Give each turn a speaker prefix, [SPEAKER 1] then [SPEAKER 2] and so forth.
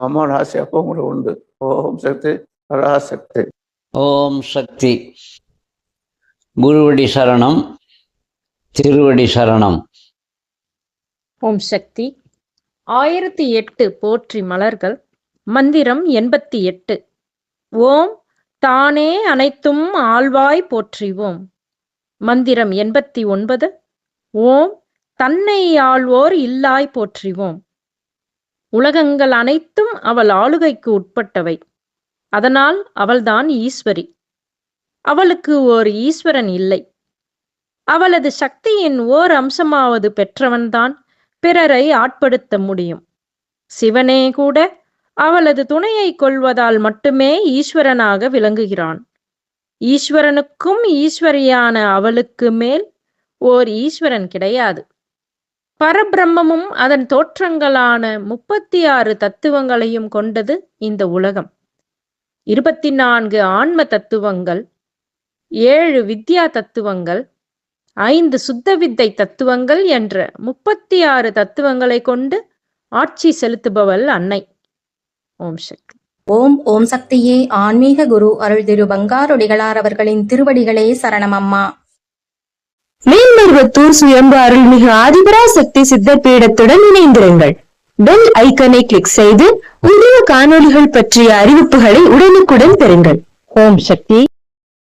[SPEAKER 1] அம்மாவோட ஆசை அப்போ கூட உண்டு. ஓம் சக்தி பராசக்தி.
[SPEAKER 2] ஓம் சக்தி. குருவடி சரணம் திருவடி சரணம்.
[SPEAKER 3] ஓம் சக்தி. ஆயிரத்தி எட்டு போற்றி மலர்கள் மந்திரம் எண்பத்தி எட்டு. ஓம் தானே அனைத்தும் ஆழ்வாய் போற்றிவோம். மந்திரம் எண்பத்தி ஒன்பது. ஓம் தன்னை ஆள்வோர் இல்லாய் போற்றிவோம். உலகங்கள் அனைத்தும் அவள் ஆளுகைக்கு உட்பட்டவை. அதனால் அவள்தான் ஈஸ்வரி. அவளுக்கு ஓர் ஈஸ்வரன் இல்லை. அவளது சக்தியின் ஓர் அம்சமாவது பெற்றவன்தான் பிறரை ஆட்படுத்த முடியும். சிவனே கூட அவளது துணையை கொள்வதால் மட்டுமே ஈஸ்வரனாக விளங்குகிறான். ஈஸ்வரனுக்கும் ஈஸ்வரியான அவளுக்கு மேல் ஓர் ஈஸ்வரன் கிடையாது. பரபிரம்மமும் அதன் தோற்றங்களான முப்பத்தி ஆறு தத்துவங்களையும் கொண்டது இந்த உலகம். இருபத்தி நான்கு ஆன்ம தத்துவங்கள் ஏழு வித்யா தத்துவங்கள் ஐந்து சுத்த வித்தை தத்துவங்கள் என்ற முப்பத்தி ஆறு தத்துவங்களை கொண்டு ஆட்சி செலுத்துபவள் அன்னை. ஓம் சக்தி.
[SPEAKER 4] ஓம் ஓம் சக்தியே ஆன்மீக குரு அருள் திரு பங்காரொடிகளார் அவர்களின் திருவடிகளே சரணம் அம்மா
[SPEAKER 5] சுயம்பு அருள்மிகு ஆதிபராசக்தி சித்தர் பீடத்துடன் இணைந்திருங்கள். பெல் ஐக்கனை கிளிக் செய்து புதிய காணொளிகள் பற்றிய அறிவிப்புகளை உடனுக்குடன் பெறுங்கள். ஓம் சக்தி.